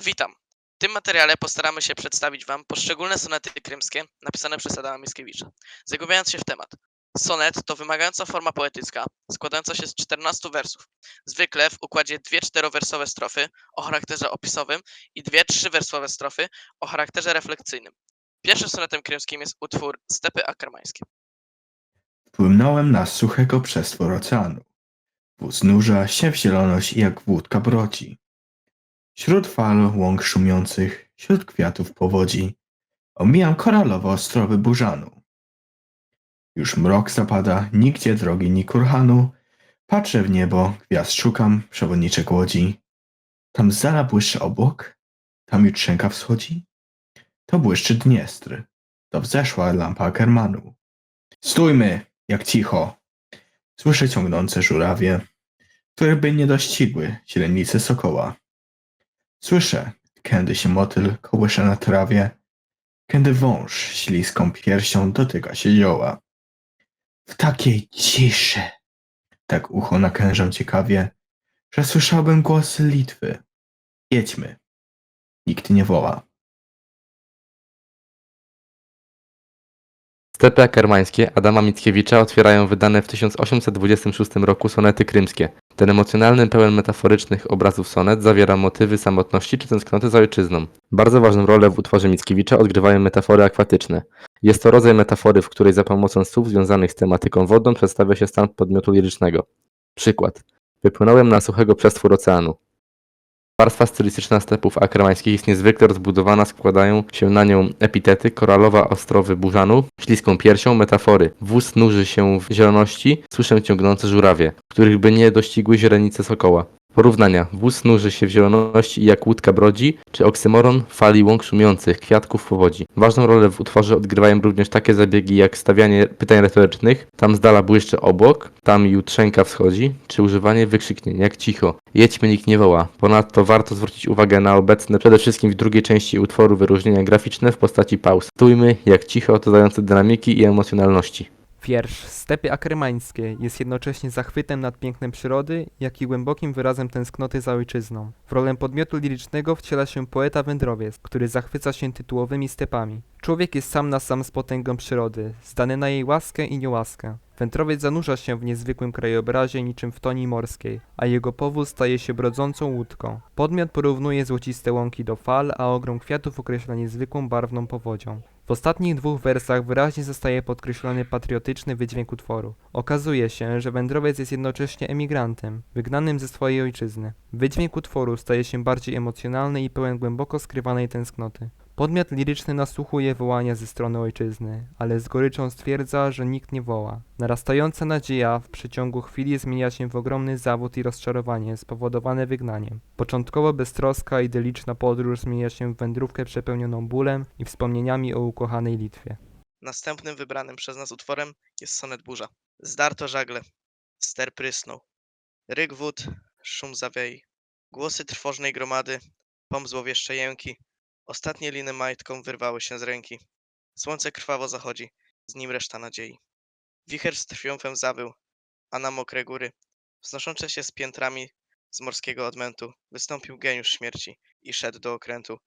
Witam. W tym materiale postaramy się przedstawić Wam poszczególne sonety krymskie napisane przez Adama Mickiewicza. Zagłębiając się w temat. Sonet to wymagająca forma poetycka, składająca się z 14 wersów. Zwykle w układzie dwie czterowersowe strofy o charakterze opisowym i dwie trzywersowe strofy o charakterze refleksyjnym. Pierwszym sonetem krymskim jest utwór Stepy Akarmańskie. Płynąłem na suchego przestwór oceanu. Wóz nurza się w zieloność jak wódka broci. Wśród fal łąk szumiących, wśród kwiatów powodzi, omijam koralowe ostrowy burzanu. Już mrok zapada, nigdzie drogi ni kurhanu. Patrzę w niebo, gwiazd szukam, przewodniczek łodzi. Tam z dala błyszczy obłok, tam jutrzenka wschodzi. To błyszczy Dniestr, to wzeszła lampa Akermanu. Stójmy, jak cicho. Słyszę ciągnące żurawie, które by nie dościgły źrenicy sokoła. Słyszę, kiedy się motyl kołysze na trawie, kiedy wąż śliską piersią dotyka się zioła. W takiej ciszy, tak ucho nakężam ciekawie, że słyszałbym głosy Litwy. Jedźmy. Nikt nie woła. Stepy akarmańskie Adama Mickiewicza otwierają wydane w 1826 roku sonety krymskie. Ten emocjonalny, pełen metaforycznych obrazów sonet zawiera motywy samotności czy tęsknoty za ojczyzną. Bardzo ważną rolę w utworze Mickiewicza odgrywają metafory akwatyczne. Jest to rodzaj metafory, w której za pomocą słów związanych z tematyką wodną przedstawia się stan podmiotu lirycznego. Przykład. Wypłynąłem na suchego przestwór oceanu. Warstwa stylistyczna stepów akramańskich jest niezwykle rozbudowana, składają się na nią epitety, koralowa ostrowy burzanu, śliską piersią, metafory. Wóz nurzy się w zieloności, słyszę ciągnące żurawie, których by nie dościgły źrenice sokoła. Porównania. Wóz nurzy się w zieloności jak łódka brodzi, czy oksymoron fali łąk szumiących, kwiatków powodzi. Ważną rolę w utworze odgrywają również takie zabiegi jak stawianie pytań retorycznych, tam z dala błyszczy obłok, tam jutrzenka wschodzi, czy używanie wykrzyknień jak cicho. Jedźmy, nikt nie woła. Ponadto warto zwrócić uwagę na obecne przede wszystkim w drugiej części utworu wyróżnienia graficzne w postaci pauz. Stójmy, jak cicho, dodające dynamiki i emocjonalności. Wiersz Stepy Akrymańskie jest jednocześnie zachwytem nad pięknem przyrody, jak i głębokim wyrazem tęsknoty za ojczyzną. W rolę podmiotu lirycznego wciela się poeta-wędrowiec, który zachwyca się tytułowymi stepami. Człowiek jest sam na sam z potęgą przyrody, zdany na jej łaskę i niełaskę. Wędrowiec zanurza się w niezwykłym krajobrazie niczym w toni morskiej, a jego powóz staje się brodzącą łódką. Podmiot porównuje złociste łąki do fal, a ogrom kwiatów określa niezwykłą barwną powodzią. W ostatnich dwóch wersach wyraźnie zostaje podkreślony patriotyczny wydźwięk utworu. Okazuje się, że wędrowiec jest jednocześnie emigrantem, wygnanym ze swojej ojczyzny. Wydźwięk utworu staje się bardziej emocjonalny i pełen głęboko skrywanej tęsknoty. Podmiot liryczny nasłuchuje wołania ze strony ojczyzny, ale z goryczą stwierdza, że nikt nie woła. Narastająca nadzieja w przeciągu chwili zmienia się w ogromny zawód i rozczarowanie spowodowane wygnaniem. Początkowo beztroska, idyliczna podróż zmienia się w wędrówkę przepełnioną bólem i wspomnieniami o ukochanej Litwie. Następnym wybranym przez nas utworem jest sonet burza. Zdarto żagle, ster prysnął, ryk wód, szum zawiei, głosy trwożnej gromady, pom złowieszcze jęki, ostatnie liny majtką wyrwały się z ręki. Słońce krwawo zachodzi, z nim reszta nadziei. Wicher z triumfem zawył, a na mokre góry, wznoszące się z piętrami z morskiego odmętu, wystąpił geniusz śmierci i szedł do okrętu.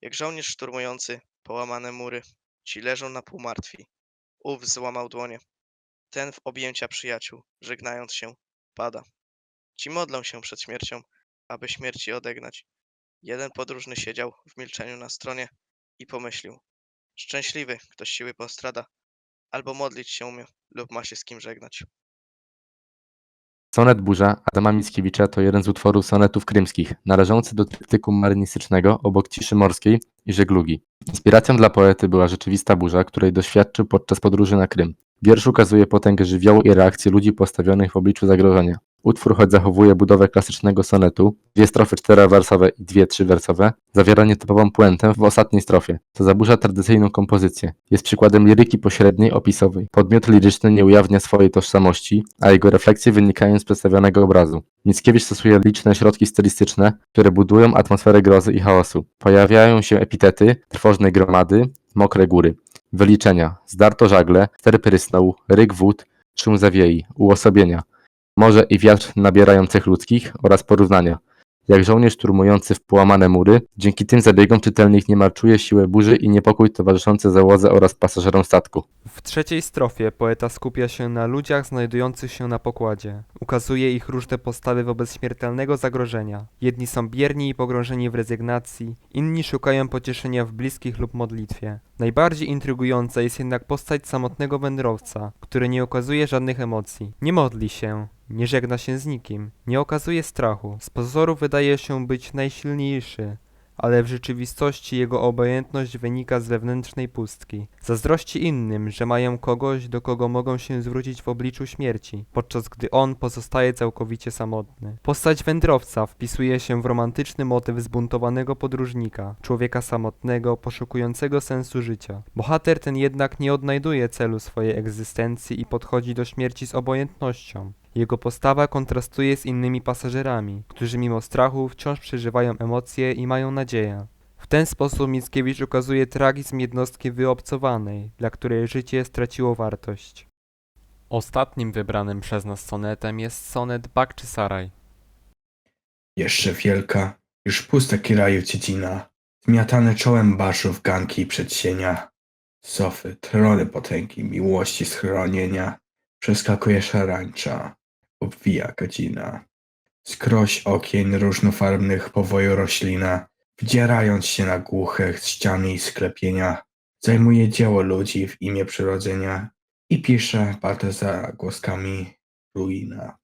Jak żołnierz szturmujący połamane mury, ci leżą na pół martwi. Ów złamał dłonie. Ten w objęcia przyjaciół, żegnając się, pada. Ci modlą się przed śmiercią, aby śmierci odegnać. Jeden podróżny siedział w milczeniu na stronie i pomyślił. Szczęśliwy, kto siły postrada, albo modlić się umie lub ma się z kim żegnać. Sonet Burza Adama Mickiewicza to jeden z utworów sonetów krymskich, należący do tryptyku marynistycznego obok ciszy morskiej i żeglugi. Inspiracją dla poety była rzeczywista burza, której doświadczył podczas podróży na Krym. Wiersz ukazuje potęgę żywiołu i reakcję ludzi postawionych w obliczu zagrożenia. Utwór, choć zachowuje budowę klasycznego sonetu, dwie strofy czterowersowe i dwie trzywersowe, zawiera nietypową puentę w ostatniej strofie, co zaburza tradycyjną kompozycję. Jest przykładem liryki pośredniej, opisowej. Podmiot liryczny nie ujawnia swojej tożsamości, a jego refleksje wynikają z przedstawionego obrazu. Mickiewicz stosuje liczne środki stylistyczne, które budują atmosferę grozy i chaosu. Pojawiają się epitety, trwożne gromady, mokre góry. Wyliczenia, zdarto żagle, ster prysnął, ryk wód, szum zawiei, uosobienia. Morze i wiatr nabierają cech ludzkich oraz porównania. Jak żołnierz szturmujący w połamane mury, dzięki tym zabiegom czytelnik niemal czuje siłę burzy i niepokój towarzyszący załodze oraz pasażerom statku. W trzeciej strofie poeta skupia się na ludziach znajdujących się na pokładzie. Ukazuje ich różne postawy wobec śmiertelnego zagrożenia. Jedni są bierni i pogrążeni w rezygnacji, inni szukają pocieszenia w bliskich lub modlitwie. Najbardziej intrygująca jest jednak postać samotnego wędrowca, który nie okazuje żadnych emocji. Nie modli się, nie żegna się z nikim, nie okazuje strachu. Z pozoru wydaje się być najsilniejszy, ale w rzeczywistości jego obojętność wynika z wewnętrznej pustki. Zazdrości innym, że mają kogoś, do kogo mogą się zwrócić w obliczu śmierci, podczas gdy on pozostaje całkowicie samotny. Postać wędrowca wpisuje się w romantyczny motyw zbuntowanego podróżnika, człowieka samotnego, poszukującego sensu życia. Bohater ten jednak nie odnajduje celu swojej egzystencji i podchodzi do śmierci z obojętnością. Jego postawa kontrastuje z innymi pasażerami, którzy mimo strachu wciąż przeżywają emocje i mają nadzieję. W ten sposób Mickiewicz ukazuje tragizm jednostki wyobcowanej, dla której życie straciło wartość. Ostatnim wybranym przez nas sonetem jest sonet Bakczy Saraj. Jeszcze wielka, już pusta kiraju dziedzina, zmiatane czołem baszów ganki i przedsienia. Sofy, trony potęgi, miłości schronienia, przeskakuje szarańcza, obwija godzina. Skroś okien różnofarbnych powoju roślina, wdzierając się na głuche ściany i sklepienia, zajmuje dzieło ludzi w imię przyrodzenia i pisze, parte za głoskami, ruina.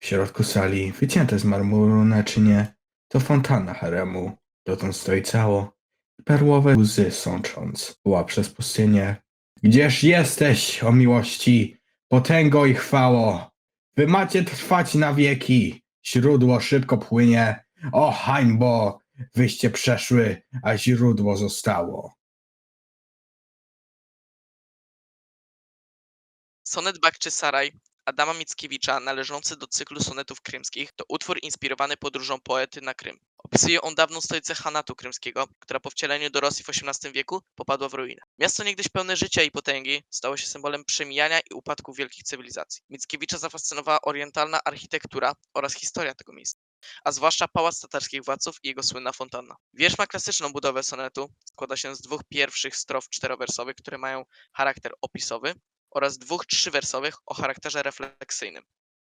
W środku sali, wycięte z marmuru naczynie, to fontanna haremu. Dotąd stoi cało, perłowe łzy sącząc, woła przez pustynię. Gdzież jesteś, o miłości, potęgo i chwało? Wy macie trwać na wieki, źródło szybko płynie. O hańbo, wyście przeszły, a źródło zostało. Sonet Bakczy Saraj Adama Mickiewicza, należący do cyklu sonetów krymskich, to utwór inspirowany podróżą poety na Krym. Opisuje on dawną stolicę Hanatu krymskiego, która po wcieleniu do Rosji w XVIII wieku popadła w ruinę. Miasto niegdyś pełne życia i potęgi stało się symbolem przemijania i upadku wielkich cywilizacji. Mickiewicza zafascynowała orientalna architektura oraz historia tego miejsca, a zwłaszcza pałac tatarskich władców i jego słynna fontanna. Wiersz ma klasyczną budowę sonetu, składa się z dwóch pierwszych strof czterowersowych, które mają charakter opisowy, oraz dwóch trzywersowych o charakterze refleksyjnym.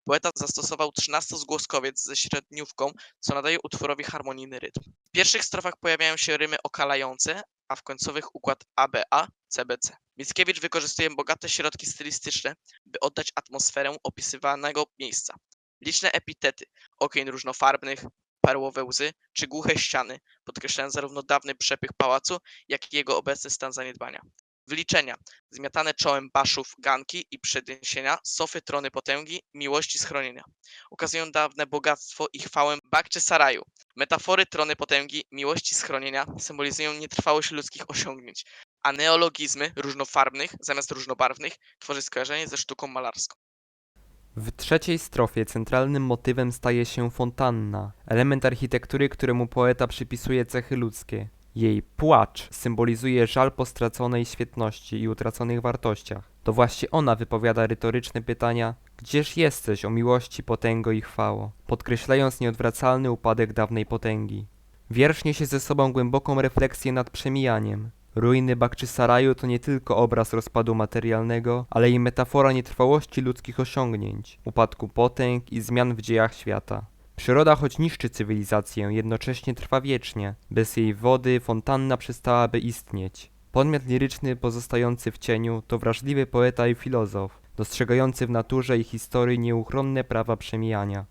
Poeta zastosował trzynastozgłoskowiec ze średniówką, co nadaje utworowi harmonijny rytm. W pierwszych strofach pojawiają się rymy okalające, a w końcowych układ ABA, CBC. Mickiewicz wykorzystuje bogate środki stylistyczne, by oddać atmosferę opisywanego miejsca. Liczne epitety, okien różnofarbnych, perłowe łzy czy głuche ściany podkreślają zarówno dawny przepych pałacu, jak i jego obecny stan zaniedbania. Wliczenia, zmiatane czołem baszów ganki i przedniesienia, sofy trony potęgi, miłości schronienia. Ukazują dawne bogactwo i chwałę Bakczy Saraju. Metafory trony potęgi, miłości schronienia symbolizują nietrwałość ludzkich osiągnięć, a neologizmy różnofarbnych zamiast różnobarwnych tworzy skojarzenie ze sztuką malarską. W trzeciej strofie centralnym motywem staje się fontanna, element architektury, któremu poeta przypisuje cechy ludzkie. Jej płacz symbolizuje żal po straconej świetności i utraconych wartościach. To właśnie ona wypowiada retoryczne pytania: Gdzież jesteś, o miłości, potęgo i chwało? Podkreślając nieodwracalny upadek dawnej potęgi. Wiersz niesie ze sobą głęboką refleksję nad przemijaniem. Ruiny Bakczysaraju to nie tylko obraz rozpadu materialnego, ale i metafora nietrwałości ludzkich osiągnięć, upadku potęg i zmian w dziejach świata. Przyroda choć niszczy cywilizację, jednocześnie trwa wiecznie. Bez jej wody fontanna przestałaby istnieć. Podmiot liryczny pozostający w cieniu to wrażliwy poeta i filozof, dostrzegający w naturze i historii nieuchronne prawa przemijania.